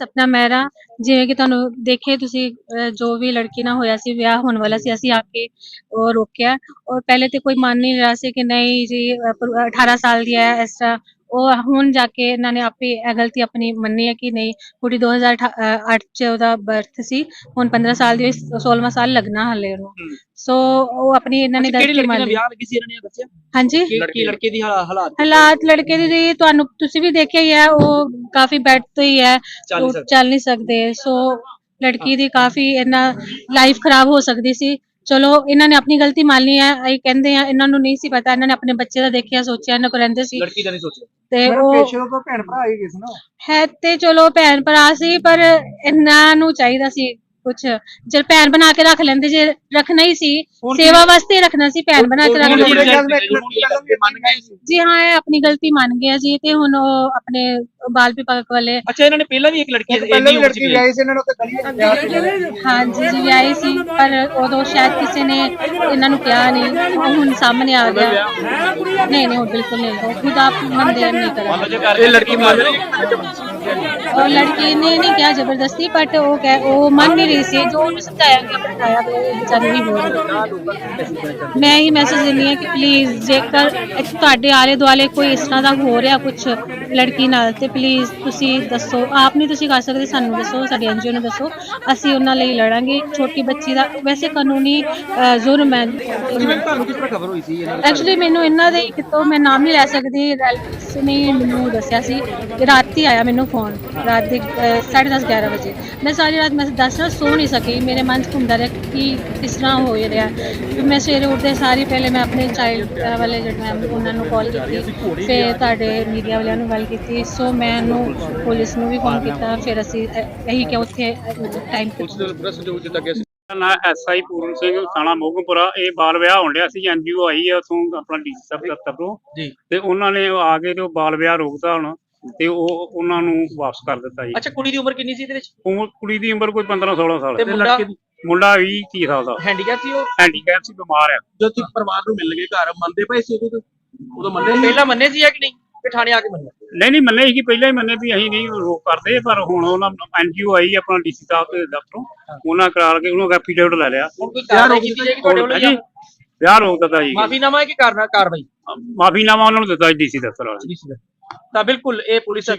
ਸਪਨਾ ਮਹਿਰਾ ਜਿਵੇਂ ਕਿ ਤੁਹਾਨੂੰ ਦੇਖੇ ਤੁਸੀਂ ਅਹ, ਜੋ ਵੀ ਲੜਕੀ ਨਾਲ ਹੋਇਆ ਸੀ ਵਿਆਹ ਹੋਣ ਵਾਲਾ ਸੀ ਅਸੀਂ ਆ ਕੇ ਉਹ ਰੋਕਿਆ। ਔਰ ਪਹਿਲੇ ਤੇ ਕੋਈ ਮੰਨ ਨਹੀਂ ਰਿਹਾ ਸੀ ਕਿ ਨਹੀਂ ਜੀ ਅਹ, ਪਰ- 18 ਸਾਲ ਦੀ ਹੈ ਇਸ ਤਰ੍ਹਾਂ ਉਹ ਹੁਣ ਜਾ ਕੇ ਇਹਨਾਂ ਨੇ ਆਪੇ ਇਹ ਗਲਤੀ ਆਪਣੀ ਮੰਨੀ ਹੈ ਕਿ ਨਹੀਂ ਕੁੜੀ 2008 ਚ ਉਹਦਾ ਬਰਥ ਸੀ ਹੁਣ 15 ਸਾਲ ਦੀ ਹੋਈ 16ਵਾਂ ਸਾਲ ਲੱਗਣਾ ਹਲੇ ਉਹਨੂੰ। ਹੂੰ। ਸੋ ਉਹ ਆਪਣੀ ਇਹਨਾਂ ਨੇ ਕਿਹੜੀ ਗਲਤੀ ਲੜਕੀ ਨਾਲ ਮੰਨ ਲਈ। ਵਿਆਹ ਲੱਗੀ ਸੀ ਇਹਨਾਂ ਨੇ ਦੱਸਿਆ ਹਾਂਜੀ? ਕਿ ਕੀ ਲੜਕੇ ਦੀ ਹਾਲਾ- ਹਾਲਾਤ? ਹਾਲਾਤ ਲੜਕੇ ਦੀ ਜੀ ਤੁਹਾਨੂੰ ਤੁਸੀਂ ਵੀ ਦੇਖਿਆ ਹੀ ਹੈ ਉਹ ਕਾਫੀ ਬੈੱਡ ਤੇ ਹੀ ਹੈ ਚੱਲ ਨਹੀਂ ਉਹ ਸਕਦੇ। ਚੱਲ ਨਹੀਂ ਸਕਦੇ। ਸੋ ਲੜਕੀ ਦੀ ਕਾਫੀ ਇਹਨਾਂ ਲਾਈਫ ਖਰਾਬ ਹੋ ਸਕਦੀ ਸੀ। ਚਲੋ ਇਹਨਾਂ ਨੇ ਆਪਣੀ ਗਲਤੀ ਮੰਨ ਲਈ ਹੈ ਅਸੀਂ ਕਹਿੰਦੇ ਆ ਇਹਨਾਂ ਨੂੰ ਨਹੀਂ ਸੀ ਪਤਾ ਇਹਨਾਂ ਨੇ ਆਪਣੇ ਬੱਚੇ ਦਾ ਦੇਖਿਆ ਸੋਚਿਆ ਇਹਨਾਂ ਕੋਲ ਰਹਿੰਦੇ ਸੀ। ਲੜਕੀ ਦਾ ਨਹੀਂ ਸੋਚਿਆ। ਤੇ ਮੈਡਮ ਉਹ ਪੇਸ਼ੇ ਤੋਂ ਭੈਣ ਭਰਾ ਹੀ ਗਏ ਸੀ ਨਾ। ਹੈ ਤੇ ਚਲੋ ਭੈਣ ਭਰਾ ਸੀ ਪਰ ਇਹਨਾਂ ਨੂੰ ਚਾਹੀਦਾ ਸੀ ਕੁਛ। ਜੇ ਭੈਣ ਬਣਾ ਕੇ ਰੱਖ ਲੈਂਦੇ ਜੇ ਰੱਖਣਾ ਹੀ ਸੀ ਹੁਣ ਕੀ- ਸੇਵਾ ਵਾਸਤੇ ਹੀ ਰੱਖਣਾ ਸੀ ਭੈਣ ਬਣਾ ਕੇ ਹੁਣ ਰੱਖ ਕੀ ਲੈਂਦੇ। ਵੀ ਮੰਨ ਗਏ ਸੀ। ਜੀ ਹਾਂ ਇਹ ਆਪਣੀ ਗਲਤੀ ਮੰਨ ਗਿਆ ਜੀ ਤੇ ਹੁਣ ਉਹ ਆਪਣੇ ਬਾਲ ਵਿਭਾਗ ਵਾਲੇ ਅੱਛਾ ਇਹਨਾਂ ਨੇ ਪਹਿਲਾਂ ਵੀ ਇੱਕ ਲੜਕੀ ਇੱਕ ਪਹਿਲਾਂ ਵੀ ਲੜਕੀ ਵਿਆਹੀ ਸੀ ਇਹਨਾਂ ਨੂੰ ਉੱਤੇ ਗਲੀ ਹਾਂਜੀ ਜੀ ਵਿਆਹੀ ਸੀ ਪਰ ਉਦੋਂ ਸ਼ਾਇਦ ਕਿਸੇ ਨੇ ਇਹਨਾਂ ਨੂੰ ਕਿਹਾ ਨਹੀਂ ਉਹ ਹੁਣ ਸਾਹਮਣੇ ਆ ਗਿਆ। ਨਹੀਂ ਨਹੀਂ ਉਹ ਬਿਲਕੁਲ ਨਹੀਂ ਉਹ ਖੁਦ ਆਪ ਮੰਨਦੇ ਨਹੀਂ ਕਰਾਂ। ਇਹ ਲੜਕੀ ਮੰਨ ਰਹੀ ਉਹ ਲੜਕੀ ਨੇ ਨਹੀਂ ਕਿਹਾ ਜ਼ਬਰਦਸਤੀ ਬਟ ਉਹ ਕਹਿ ਉਹ ਮੰਨ ਨਹੀਂ ਰਹੀ ਸੀ ਜੋ ਉਹਨੂੰ ਸਮਝਾਇਆ ਗਿਆ ਬਿਠਾਇਆ ਗਿਆ ਉਹ ਵਿਚਾਰੀ ਨਹੀਂ ਬੋਲ ਰਹੀ ਮੈਂ ਹੀ ਮੈਸੇਜ ਦਿੰਦੀ ਹਾਂ ਕਿ ਪਲੀਜ਼ ਜੇਕਰ ਤੁਹਾਡੇ ਆਲੇ ਦੁਆਲੇ ਕੋਈ ਇਸ ਤਰ੍ਹਾਂ ਦਾ ਹੋ ਰਿਹਾ ਕੁਝ ਲੜਕੀ ਨਾਲ ਤੇ ਪਲੀਜ਼ ਤੁਸੀਂ ਦੱਸੋ ਆਪ ਨਹੀਂ ਤੁਸੀਂ ਕਰ ਸਕਦੇ ਸਾਨੂੰ ਦੱਸੋ ਸਾਡੀ ਐਨਜੀਓ ਨੂੰ ਦੱਸੋ ਅਸੀਂ ਉਹਨਾਂ ਲਈ ਲੜਾਂਗੇ। ਛੋਟੀ ਬੱਚੀ ਦਾ ਵੈਸੇ ਕਾਨੂੰਨੀ ਜੁਰਮ ਹੈ। ਤੁਹਾਨੂੰ ਕਿਸ ਤਰ੍ਹਾਂ ਖਬਰ ਹੋਈ ਸੀ? ਇਹਨਾਂ ਐਕਚੁਅਲੀ ਮੈਨੂੰ ਇਹਨਾਂ ਦੇ ਇੱਕ ਤੋਂ ਮੈਂ ਨਾਮ ਨਹੀਂ ਲੈ ਸਕਦੀ ਰੈਲਟਿਵਸ ਨੇ ਮੈਨੂੰ ਦੱਸਿਆ ਸੀ ਕਿ ਰਾਤੀ ਆਇਆ ਮੈਨੂੰ ਫੋਨ ਰਾਤ ਦੇ 10:30 11 ਵਜੇ। ਮੈਂ ਸਾਰੀ ਰਾਤ ਮੈਂ ਦੱਸਣਾ ਸੋ ਨਹੀਂ ਸਕੀ, ਮੇਰੇ ਮਨ 'ਚ ਘੁੰਮਦਾ ਰਿਹਾ ਕਿ ਕਿਸ ਤਰ੍ਹਾਂ ਹੋ ਰਿਹਾ। ਫਿਰ ਮੈਂ ਸਵੇਰੇ ਉੱਠਦੇ ਸਾਰੀ ਪਹਿਲੇ ਮੈਂ ਆਪਣੇ ਚਾਈਲਡ ਵਾਲੇ ਜਿਹੜੇ ਮੈਂ ਉਹਨਾਂ ਨੂੰ ਕਾਲ ਕੀਤੀ, ਫਿਰ ਤੁਹਾਡੇ ਮੀਡੀਆ ਵਾਲਿਆਂ ਨੂੰ ਗੱਲ ਕੀਤੀ। ਸੋ ਮੈਂ ਇਹਨੂੰ ਪੁਲਿਸ ਨੂੰ ਵੀ ਫੋਨ ਕੀਤਾ, ਫਿਰ ਅਸੀਂ ਇਹੀ ਕਿ ਉੱਥੇ ਟਾਈਮ ਤੇ ਪੂਰਾ ਸਹਿਯੋਗ ਦਿੱਤਾ ਗਿਆ ਨਾਂ ਐਸਆਈ ਪੂਰਨ ਸਿੰਘ ਥਾਣਾ ਮੋਗਮਪੁਰਾ ਇਹ ਬਾਲ ਵਿਆਹ ਹੋਣ ਡਿਆ ਸੀ ਐਨਜੀਓ ਆਈ ਹੈ ਉਥੋਂ ਆਪਣਾ ਡੀਸੀ ਸਾਹਿਬ ਦਫ਼ਤਰ ਤੋਂ। ਜੀ। ਤੇ ਉਹਨਾਂ ਨੇ ਆ ਕੇ ਤੇ ਉਹ ਬਾਲ ਵਿਆਹ ਰੋਕਤਾ ਹੁਣ ਤੇ ਉਹ ਉਹਨਾਂ ਨੂੰ ਵਾਪਸ ਕਰ ਦਿੱਤਾ ਜੀ। ਅੱਛਾ ਕੁੜੀ ਦੀ ਉਮਰ ਕਿੰਨੀ ਸੀ ਇਹਦੇ ਵਿੱਚ? ਉਹ ਕੁੜੀ ਦੀ ਉਮਰ ਕੋਈ 15 16 ਸਾਲ। ਤੇ ਮੁੰਡਾ? ਮੁੰਡਾ 20 30 ਸਾਲ ਦਾ। ਹੈਂਡੀਕੈਪ ਸੀ ਉਹ? ਹੈਂਡੀਕੈਪ ਸੀ ਬਿਮਾਰ ਆ। ਜਦ ਤੁਸੀਂ ਪਰਿਵਾਰ ਨੂੰ ਮਿਲ ਗਏ ਘਰ ਮੰਨਦੇ ਪਏ ਸੀ ਉਦੋਂ ਉਦੋਂ ਮੰਨੇ ਪਹਿਲਾਂ ਮੰਨੇ ਸੀ ਜਾਂ ਕਿ ਨਹੀਂ? ਕਿ ਥਾਣੇ ਆ ਕੇ ਮੰਨੇ ਨਹੀਂ ਨਹੀਂ ਮੰਨੇ ਸੀ ਕਿ ਪਹਿਲਾਂ ਹੀ ਮੰਨੇ ਵੀ ਅਸੀਂ ਨਹੀਂ ਰੋਕ ਕਰਦੇ ਪਰ ਹੁਣ ਉਹਨਾਂ ਐਨਜੀਓ ਆਈ ਆਪਣਾ ਡੀਸੀ ਸਾਹਿਬ ਦੇ ਦਫ਼ਤਰੋਂ ਉਹਨਾਂ ਕਰਾ ਕੇ ਉਹਨੂੰ ਐਫੀਡੇਵਿਟ ਲੈ ਲਿਆ। ਹੁਣ ਕੋਈ ਕਾਰਵਾਈ ਕੀਤੀ ਜਾਏਗੀ ਤੁਹਾਡੇ ਵੱਲੋਂ ਜਾਂ? ਵਿਆਹ ਰੋਕ ਦਿੱਤਾ ਜੀ। ਮਾਫੀਨਾਮਾ ਹੈ ਕਿ ਕਾਰਨਾ ਕਾਰਵਾਈ? ਮਾਫੀਨਾਮਾ ਉਹਨਾਂ ਨੂੰ ਦਿੱਤਾ ਡੀਸੀ ਦਫ਼ਤਰ ਵਾਲਿਆਂ ਨੇ ਤਾਂ ਬਿਲਕੁਲ ਇਹ ਪੁਲਿਸ